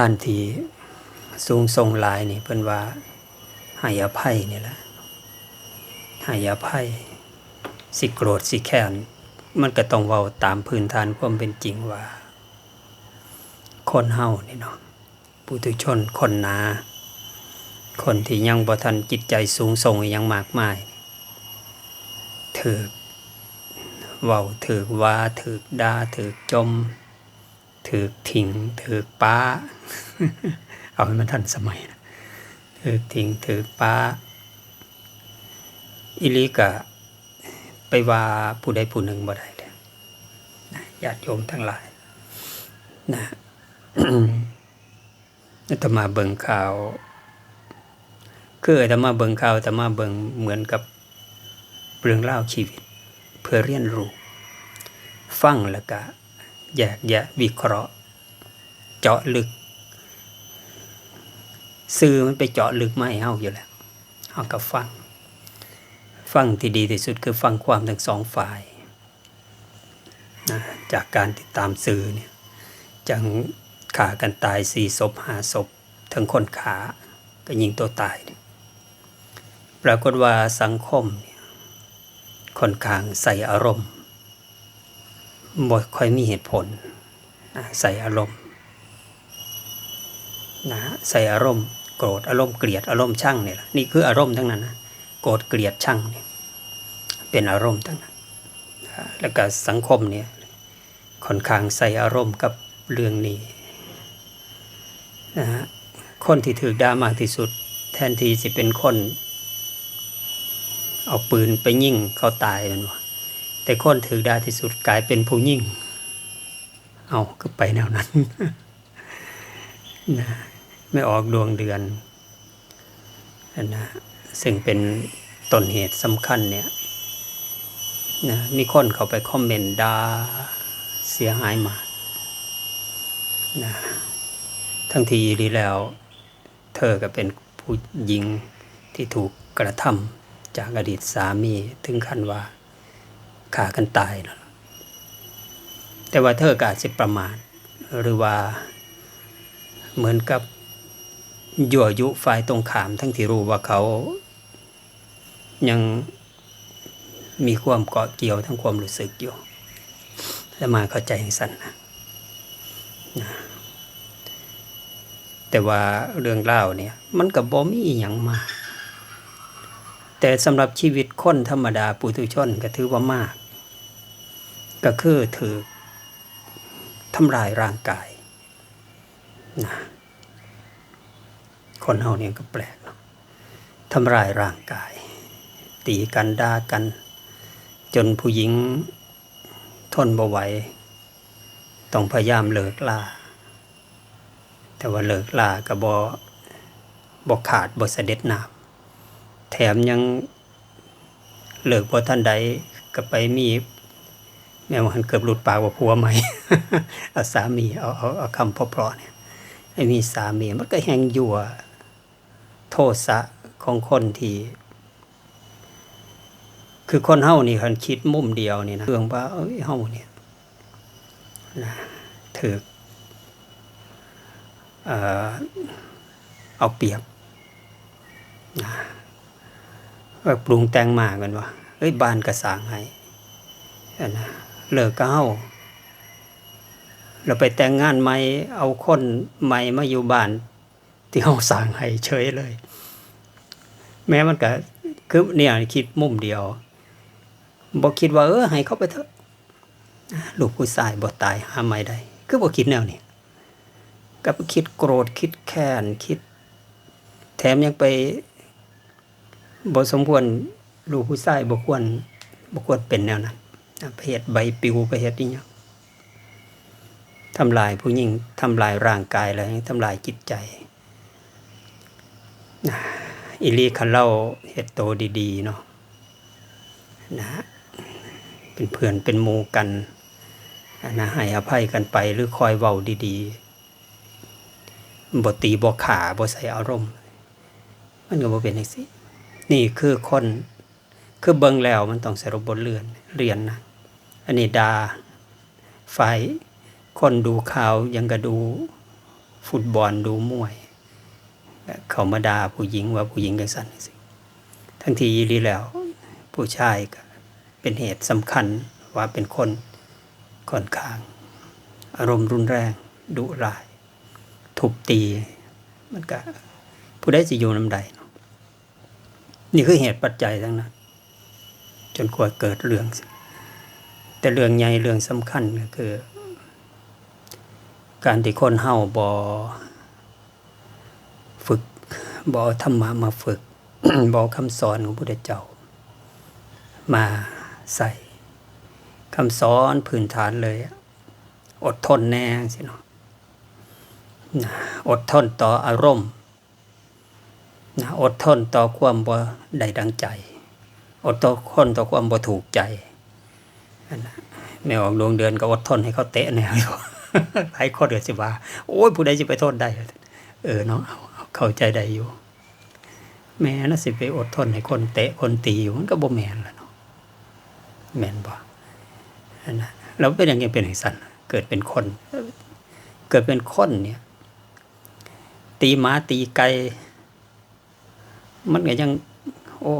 ท่านที่สูงทรงหลายนี่เพิ่นว่าให้อภัยนี่แหละให้อภัย สิโกรธสิแค้นมันก็ต้องเว้าตามพื้นฐานความเป็นจริงว่า คนเฮานี่เนาะปุถุชนคนหนาคนที่ยังบ่ทันจิตใจสูงส่งยังมากมายถือเว้าถือว่าถือด่าถือจม ถือทิ้งถือป้า เอาให้มันทันสมัยนะถือทิ้งถือป้า อิลิกะไปว่าผู้ใดผู้หนึ่งบ่ได้เลยนะญาติโยมทั้งหลายนะอาตมาเบิ่งข่าว คืออาตมาเบิ่งข่าวอาตมาเบิ่งเหมือนกับเรื่องเล่าชีวิต เพื่อเรียนรู้ ฟังแล้วก็ แยกแยะวิเคราะห์ เจาะลึก สื่อมันไปเจาะลึกไม่เฮาอยู่แล้วเฮาก็ฟัง ฟังที่ดีที่สุดคือฟังความทั้งสองฝ่ายนะจากการติดตามสื่อเนี่ยจังขากันตายสี่ศพห้าศพ ทั้งคนขาก็ยิงตัวตายเนี่ยปรากฏว่าสังคมเนี่ยค่อนข้างใส่อารมณ์ บ่ค่อยมีเหตุผลใส่อารมณ์นะใส่อารมณ์โกรธอารมณ์เกลียดอารมณ์ช่างเนี่ยนี่คืออารมณ์ทั้งนั้นนะโกรธเกลียดช่างเนี่ยเป็นอารมณ์ทั้งนั้นแล้วก็สังคมเนี่ยค่อนข้างใส่อารมณ์กับเรื่องนี้นะฮะคนที่ถือด่ามากที่สุด แทนที่จะเป็นคน เอาปืนไปยิงเขาตายมันวะ แต่คนถือด่าที่สุดกลายเป็นผู้ยิงเอาก็ไปแนวนั้นนะไม่ออกดวงเดือนนะซึ่งเป็นต้นเหตุสำคัญเนี่ยนะมีคนเขาไปคอมเมนต์ด่าเสียหายมานะทั้งทีดีแล้ว เธอก็เป็นผู้หญิงที่ถูกกระทำจากอดีตสามีถึงขั้นว่า ขากันตายแล้วแต่ว่าเธอก็อาจจะประมาทหรือว่าเหมือนกับยั่วยุฝ่ายตรงขามทั้งที่รู้ว่าเขา ยังมีความเกาะเกี่ยวทั้งความรู้สึกอยู่ แล้วมาเข้าใจอย่างสั้นนะนะแต่ว่าเรื่องเล่าเนี่ย มันกับบ่มีอย่างมาก แต่สำหรับชีวิตคนธรรมดาปุถุชนก็ถือว่ามาก ก็คือถือทำลายร่างกายนะคนเฮาเนี่ยก็แปลกเนาะทำลายร่างกาย ตีกันด่ากัน จนผู้หญิงทนบ่ไหวต้องพยายามเลิกลาแต่ว่าเลิกลากับบอบอขาดบอเสด็จน้ำ แถมยังเลิกบอท่านใดก็ไปมีแม่มันเกือบหลุดปากว่าผัวใหม่เอาสามีเอาเอาเอาคำเพราะๆเนี่ยไอ้มีสามีมันก็แหงยั่วโทษะของคนที่คือคนเฮานี่คันคิดมุมเดียวนี่นะเรื่องว่าเอ้ยเฮาเนี่ยนะถือเอ่อเอาเปรียบนะ ว่าปรุงแต่งมากันว่าเอ้ยบานกระสางให้อันนะเลิกก็เฮาเราไปแต่งงานใหม่เอาคนใหม่มาอยู่บ้าน ที่เฮาสร้างให้เฉยเลย แม้มันก็คือเนี่ยคิดมุมเดียวบอกคิดว่าเออให้เขาไปเถอะลูกผู้ชายบ่ตายหาไม่ได้คือบ่คิดแนวนี้ก็ไปคิดโกรธคิดแค้นคิด แถมยังไป บ่สมควรลูกผู้ชายบ่ควรบ่ควรเป็นแนวนั้นไปเฮ็ดใบปิวไปเฮ็ดอีหยังทำลายผู้หญิงทำลายร่างกายแล้วทำลายจิตใจอิลีคันเล่าเฮ็ดโตดีๆเนาะนะเป็นเพื่อนเป็นหมู่กันนะให้อภัยกันไปหรือคอยเว้าดีๆบ่ตีบ่ขาบ่ใส่อารมณ์ มันก็บ่เป็นจังซี่ นี่คือคนคือเบิ่งแล้วมันต้องสรุปบทเรียนเรียนนะอันนี้ดาฝ่ายคนดูข่าวยังก็ดูฟุตบอลดูมวย เขามาด่าผู้หญิงว่าผู้หญิงจังซั่นจังซี่ทั้งที่อีหลีแล้ว ผู้ชายก็เป็นเหตุสำคัญว่าเป็นคนค่อนข้าง อารมณ์รุนแรงดุร้ายทุบตี มันก็ผู้ใดจะอยู่น้ำใด นี่คือเหตุปัจจัยทั้งนั้น จนกว่าเกิดเรื่อง แต่เรื่องใหญ่เรื่องสำคัญก็คือ การที่คนเฮาบอฝึกบอธรรมะมาฝึกบอคำสอนของพระพุทธเจ้า มาใส่คำสอนพื้นฐานเลย อดทนแน่สิเนาะอดทนต่ออารมณ์ นะอดทนต่อความบ่ได้ดังใจ อดทนต่อความบ่ถูกใจอันะไม่ออกดวงเดือนก็อดทนให้เขาเตะแนวอยู่หลายคนเดือดสิว่า โอ้ยผู้ใดจะไปโทษได้ เออเนาะเอาเอาเข้าใจได้อยู่ แม่น่ะสิไปอดทนให้คนเตะคนตีอยู่มันก็บ่แมนละเนาะแมนบ่อันนะเราเป็นอย่างนี้เป็นอย่างสันเกิดเป็นคน เกิดเป็นคนเนี่ย ตีหมาตีไก่ มันก็ยัง โอ้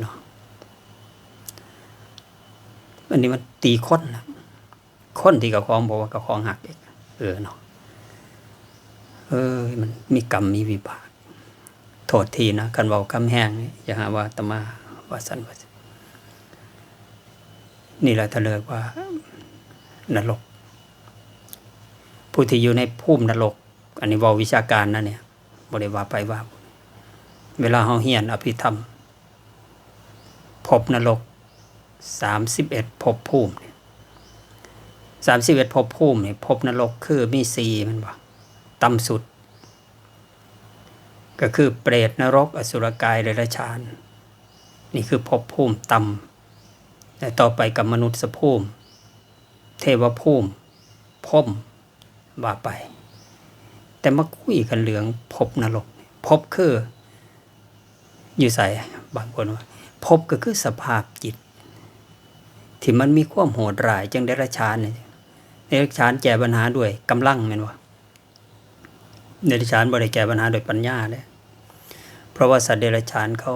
เนาะอันนี้มันตีค้นนะค้นที่กับของบอกว่ากับของหักอีกเออเนาะเออมันมีกรรมมีวิบาก โทษทีนะกันเบากำแห้งอย่าหาว่าตมาว่าสันว่านี่แหละทะเลิกว่านรก ผู้ที่อยู่ในภูมินรก อันนี้วาวิชาการนะเนี่ยบริวาไปว่า เวลาเฮาเฮียนอภิธรรมภพนรกสามสิบเอ็ดภพภูมิสามสิบเอ็ดภพภูมิเนี่ยภพนรกคือมีสีมันบอกต่ำสุด ก็คือเปรตนรก อสุรกายเดรัจฉาน นี่คือภพภูมิต่ำแต่ต่อไปกับมนุษย์สภูมิ เทวภูมิพมว่าไป แต่มาคุยกันเหลืองภพนรกภพคือ อยู่ใส่บางคนว่าภพก็คือสภาพจิต ที่มันมีความโหดร้ายจังเดรัจฉานเนี่ยเดรัจฉานแก้ปัญหาด้วยกำลังแม่นว่าเดรัจฉานบ่ได้แก้ปัญหาโดยปัญญาเด้เพราะว่าสัตว์เดรัจฉานเขา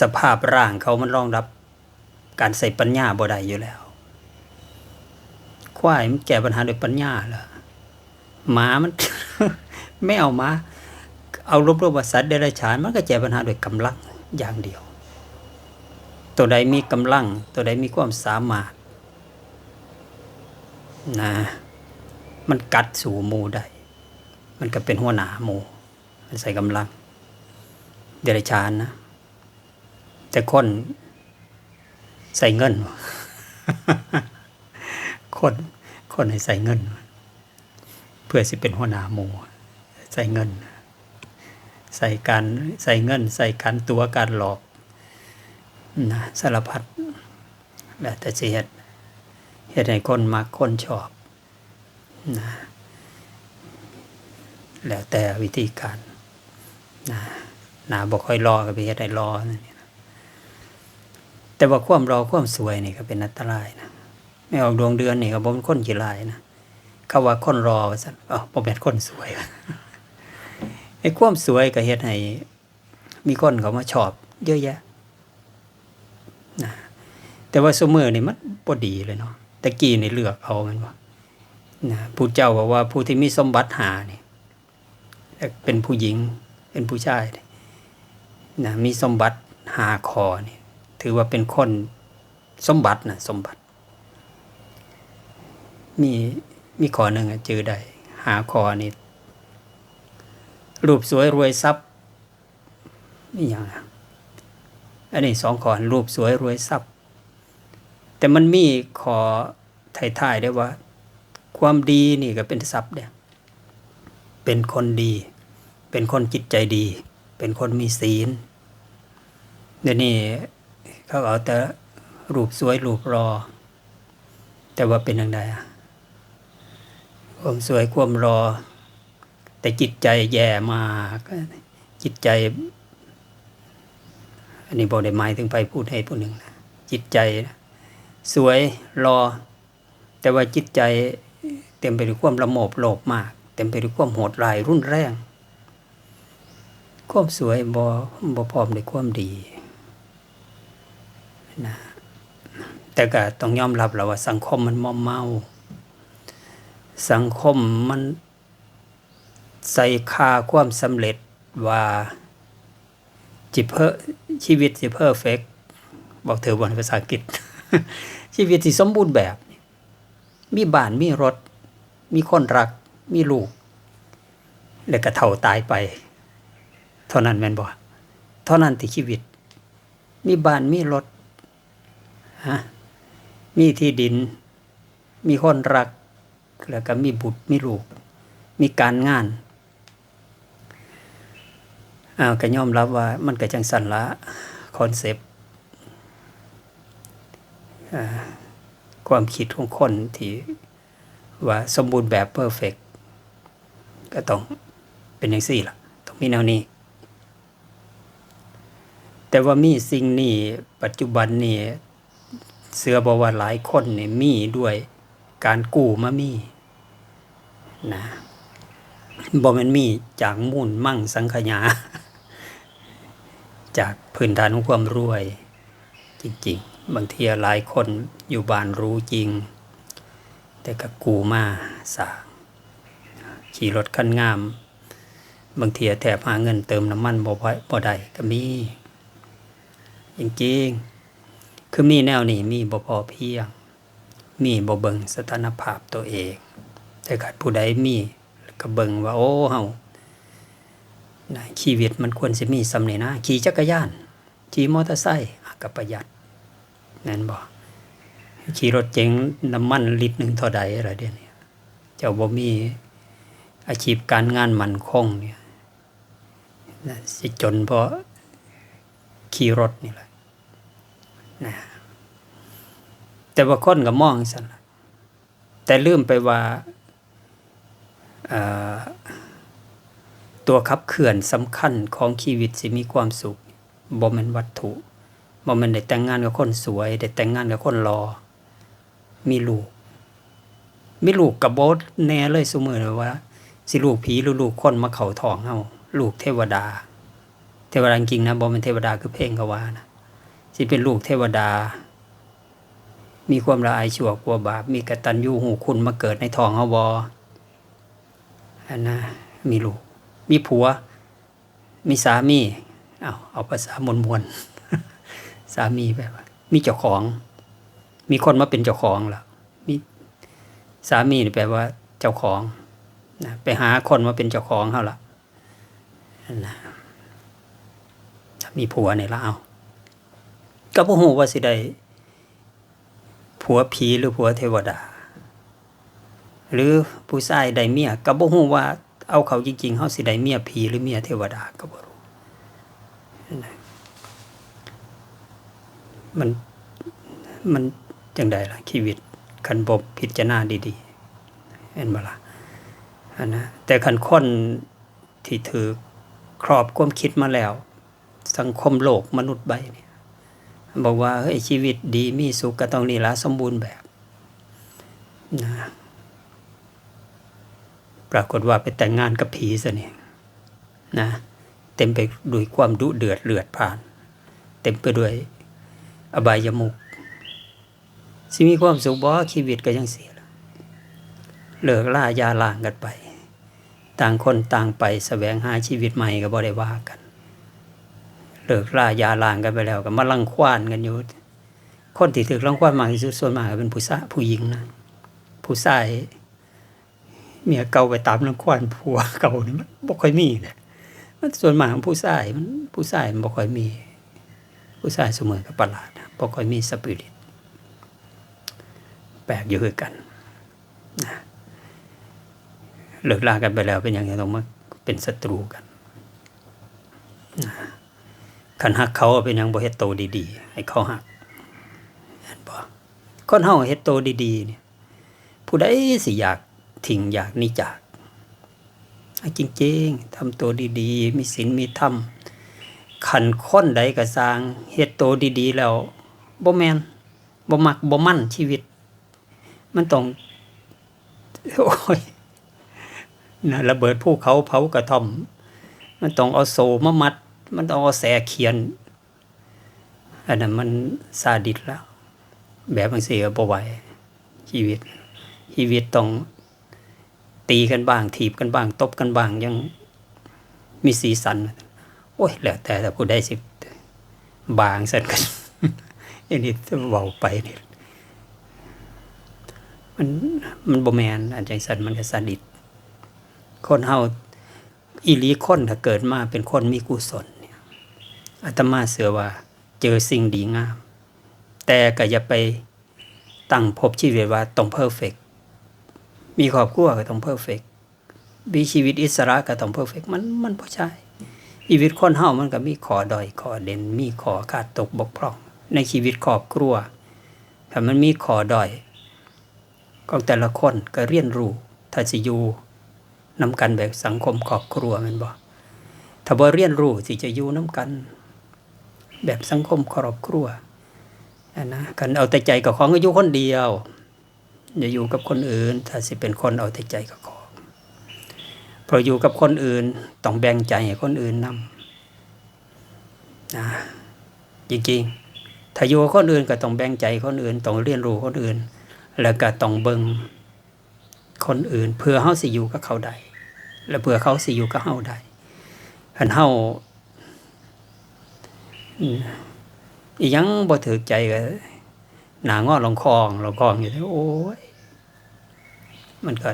สภาพร่างเขามันรองรับ การใส่ปัญญาบ่ได้อยู่แล้ว ควายมันแก้ปัญหาโดยปัญญาเหรอหมามัน ไม่เอามา เอารบรวมว่าสัตว์เดรัจฉานมันก็แก้ปัญหาด้วยกำลังอย่างเดียว ตัวใดมีกำลัง ตัวใดมีความสามารถนะมันกัดสู่หมูได้ มันก็เป็นหัวหน้าหมูมันใส่กำลัง เดรัจฉานนะ แต่คนใส่เงิน คนคนให้ใส่เงิน เพื่อสิเป็นหัวหน้าหมู่ใส่เงิน ใส่การใส่เงิน ใส่การตัวการหลอกนะสารพัดแล้วแต่สิเฮ็ดเฮ็ดให้คนมักคนชอบนะแล้วแต่วิธีการนะนะบ่ค่อยรอก็ไปเฮ็ดให้รอนั่นนี่นะแต่ว่าความรอความสวยนี่ก็เป็นอันตรายนะไม่ออกดวงเดือนนี่ก็บ่เป็นคนขี้ลายนะเขาว่าคนรอว่าซั่นอ๋อบ่แม่นคนสวย ไอ้ความสวยก็เฮ็ดให้มีคนเขามาชอบ เยอะแยะนะแต่ว่าสมือนี่มันบ่ดีเลยเนาะตะกี้นี่เลือกเอาแมันว่านะผู้เจ้าบอกว่าผู้ที่มีสมบัติหานี่เป็นผู้หญิง เป็นผู้ชายนะมีสมบัติหาคอนี่ถือว่าเป็นคนสมบัตินะสมบัติ มีมีขอหนึ่งอะจือได้หาคอนี่ รูปสวยรวยทรัพย์นี่อย่างอะอันนี้สองขอรูปสวยรวยทรัพย์ แต่มันมีขอท้ายๆได้ว่า ความดีนี่ก็เป็นทรัพย์เนี่ยเป็นคนดี เป็นคนจิตใจดี เป็นคนมีศีลเดี๋ยวนี้เขาเอาแต่รูปสวยรูปรอ แต่ว่าเป็นอย่างไรอะความสวยความรอ แต่จิตใจแย่มากจิตใจ อันนี้บอกได้หมายถึงไปพูดให้ผู้หนึ่งนะจิตใจนะสวยรอ แต่ว่าจิตใจเต็มไปด้วยความละโมบโลภมาก เต็มไปด้วยความโหดร้ายรุนแรงความสวยบ่บ่พร้อมด้วยความดีนะแต่ก็ต้องยอมรับแล้วว่า สังคมมันมอมเมา สังคมมัน ใส่คาความสำเร็จว่าจิเพอชีวิตสิเพอร์เฟกบอกเธอบนภาษาอังกฤษ ชีวิตที่สมบูรณ์แบบ มีบ้านมีรถ มีคนรัก มีลูก แล้วก็เท่าตายไป เท่านั้นแม่นบ่เท่านั้นที่ชีวิต มีบ้านมีรถฮะมีที่ดิน มีคนรัก แล้วก็มีบุตรมีลูก มีการงาน อ้าวก็ยอมรับว่ามันก็จังสันละคอนเซปต์ความคิดของคนที่ว่าสมบูรณ์แบบเพอร์เฟกก็ต้องเป็นอย่างสี่ล่ะ ต้องมีแนวนี้ แต่ว่ามีสิ่งนี้ปัจจุบันนี่เสือบอกว่าหลายคนนี่มีด้วยการกู้มามีนะบ่มันมีจากมูลมั่งสังขยา จากพื้นฐานของความรวย จริงๆ บางทีหลายคนอยู่บ้านรู้จริง แต่ก็กูมาสาขี่รถคันงาม บางทีแถบหาเงินเติมน้ำมันบ่พอบ่ได้ก็มี จริงๆ คือมีแนวนี้มีบ่พอเพียง มีบ่เบิงสถานภาพตัวเอง แต่ขัดผู้ใดมีก็เบิงว่าโอ้เฮา นะชีวิตมันควรสิมีสำเนนะขี่จักรยาน ขี่มอเตอร์ไซค์อะก็ประหยัดนั่นบ่ขี่รถเจ๋งน้ำมันลิตรหนึ่งเท่าใดอะไรเดี๋ยวนี้เจ้าบ่มีอาชีพการงานมันคงเนี่ยนะสิจนเพราะขี่รถนี่แหละนะแต่ว่าคนก็มองสันแต่ลืมไปว่าอ่อ ตัวขับเขื่อนสำคัญของชีวิตสิมีความสุขบ่แม่นวัตถุบ่แม่นได้แต่งงานกับคนสวย ได้แต่งงานกับคนรอ มีลูก มีลูกกับโบสแน่เลยสมือเลยว่า สิลูกผีหรือลูกคนมาเข้าท้องเฮาลูกเทวดา เทวดาจริงนะบ่แม่นเทวดาคือเพลงก็ว่านะสิเป็นลูกเทวดา มีความละอายชั่วกลัวบาป มีกตัญญูหูคุณมาเกิดในท้องเฮาบ่อันนะมีลูก มีผัว มีสามีเอาเอาภาษามวลมวลๆสามีแบบว่ามีเจ้าของ มีคนมาเป็นเจ้าของแล้วมีสามีนี่แปลว่า เจ้าของนะไปหาคนมาเป็นเจ้าของเขาละนะมีผัวเนี่ยละเอาก็บ่ฮู้ว่าสิได้ผัวผีหรือผัวเทวดา หรือผู้ชายได้เมียก็บ่ฮู้ว่า เอาเขาจริงๆเฮาสิได้เมียผีหรือเมียเทวดาก็บ่รู้มันมันจังไดล่ะชีวิตคันบ่พิจารณาดีๆเห็นบ่ล่ะอันนะแต่คันคนที่ถือครอบความคิดมาแล้ว สังคมโลกมนุษย์ใบเนี่ยบอกว่าเฮ้ยชีวิตดีมีสุขก็ต้องนี่ละสมบูรณ์แบบนะ ปรากฏว่าไปแต่งงานกับผีซะเนี่ยนะ เต็มไปด้วยความดุเดือดเลือดผ่าน เต็มไปด้วยอบายมุกสิมีความสุขบ่ชีวิตก็ยังเสียล่ะเลิกล่ายาล่างกันไป ต่างคนต่างไปแสวงหาชีวิตใหม่ก็บ่ได้ว่ากัน เลิกล่ายาล่างกันไปแล้วก็มาลังควานกันอยู่คนที่ถือลังควานมากที่สุดส่วนมากเป็นผู้ชายผู้หญิงนะผู้ชาย เมียเก่าไปตามลังควานผัวเก่านี่มันบ่ค่อยมีเนี่ยมันส่วนมากของผู้ชายมันผู้ชายมันบ่ค่อยมี ผู้ชายเสมอกับประหลาดบ่ค่อยมีสปิริตแปลกอยู่คือกันนะเลิกลากันไปแล้วเป็นอย่างไรต้องมาเป็นศัตรูกันนะคันหักเขาเป็นอย่างบ่เฮ็ดโตดีๆ ให้เขาหักเห็นบ่คนเฮาเฮ็ดโตดีๆเนี่ยผู้ใดสิอยาก ทิ้งอยากนี่จากเอาจริงๆทำตัวดีๆ มีศีลมีธรรมขันค้นใดก็สร้างเฮ็ดโตดีๆ แล้วบ่แมนบ่มักบ่มั่นชีวิต มันต้องโอ้ยนะระเบิดภูเขาเผากระท่อม มันต้องเอาโซมามัด มันต้องเอาแสเขียน อันนั้นมันซาดิสแล้ว แบบมันเสียบ่ไหวชีวิต ชีวิตต้อง ตีกันบ้าง ถีบกันบ้าง ตบกันบ้างยังมีสีสัน โอ้ยแล้วแต่แต่ผู้ได้สิบางสันกันอันนี้จะเบาไปนี่มันมันบ่แมนอันจังสันมันก็สดิตคนเฮาอีลีคนถ้าเกิดมาเป็นคนมีกุศลเนี่ยอาตมาเสือว่า เจอสิ่งดีงาม แต่ก็อย่าไปตั้งภพชีวิตว่าต้องเพอร์เฟก มีครอบครัวก็ต้องเพอร์เฟกมีชีวิตอิสระก็ต้องเพอร์เฟกมันมันบ่ใช่ชีวิตคนเฮามันก็มีขอดอยขอเด่น มีขอขาดตกบกพร่อง ในชีวิตครอบครัวถ้ามันมีขอดอยของแต่ละคนก็เรียนรู้ถ้าสิอยู่นำกันแบบสังคมครอบครัวมันบ่ถ้าบ่เรียนรู้สิจะอยู่นำกัน แบบสังคมครอบครัวนะกันเอาแต่ใจกับของก็อยู่คนเดียว อย่าอยู่กับคนอื่น ถ้าสิเป็นคนเอาแต่ใจกับของพออยู่กับคนอื่นต้องแบ่งใจให้คนอื่นนำนะจริงๆถ้าอยู่กับคนอื่นก็ต้องแบ่งใจคนอื่นต้องเรียนรู้คนอื่น แล้วก็ต้องเบิ่งคนอื่น เพื่อเฮาสิอยู่กับเขาได้และเพื่อเขาสิอยู่กับเฮาได้คันเฮาอียังบ่ถือใจก็ หนางอลองคองลองคองอยู่ที่โอ้ยมันก็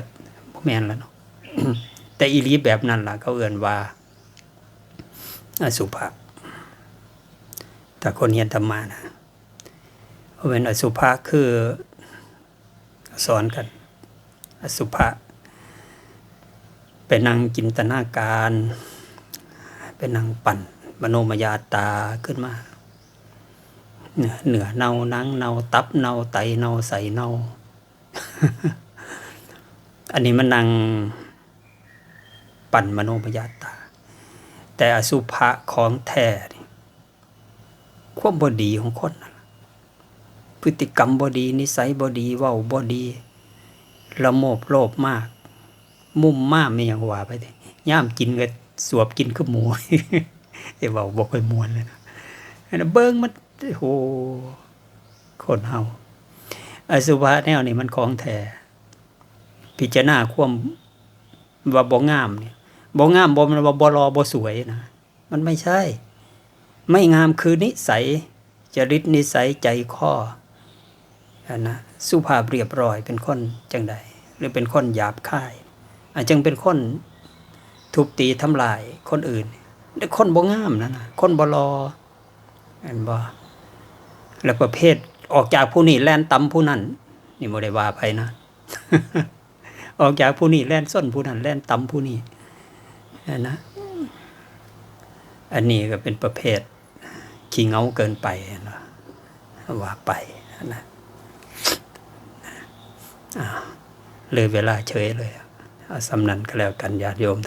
บ่แม่นแล้วเนาะแต่อีลีแบบนั้นล่ะเขาเอื่นว่าอสุภะถ้าคนเรียนธรรมานะเพราะเป็นอสุภะคือสอนกัน อสุภะเป็นนางจินตนาการเป็นนางปั่นมโนมยาตาขึ้นมา เหนือเหนือเนานังเนาตับเนาไตเนาใสเนาอันนี้มันนางปั่นมโนมยาตา แต่อสุภะของแท้นี่ความบดีของคนนั่นล่ะพฤติกรรมบดี นิสัยบดีเว้าบดี ละโมบโลภมาก มุ่มมากไม่ยังว่าไปเลยย่ามกินก็สวบกินคือหมูไอ้เว้าบ่ค่อยมวนเลยนะเบิ่งมัน โหคนเฮาอสุภะแนวนี้มันของแท้พิจารณาความว่าบ่งามเนี่ยบ่งามบ่มันว่าบ่รอบ่สวยนะมันไม่ใช่ ไม่งามคือนิสัยจริตนิสัยใจคออนะสุภาพเรียบร้อยเป็นคนจังใดหรือเป็นคนหยาบคายอาจจึงเป็นคนทุบตีทำลายคนอื่นแต่คนบ่งามนะนะคนบ่รออันบ่ แล้วประเภทออกจากผู้นี้แล่นตำผู้นั้นนี่บ่ได้ว่าไปนะ ออกจากผู้นี้แล่นส้นผู้นั้นแล่นตำผู้นี้นะ อันนี้ก็เป็นประเภทขี้เงาเกินไปนะว่าไปนะเลยเวลาเฉยเลยเอาสำนันก็แล้วกันญาติโยม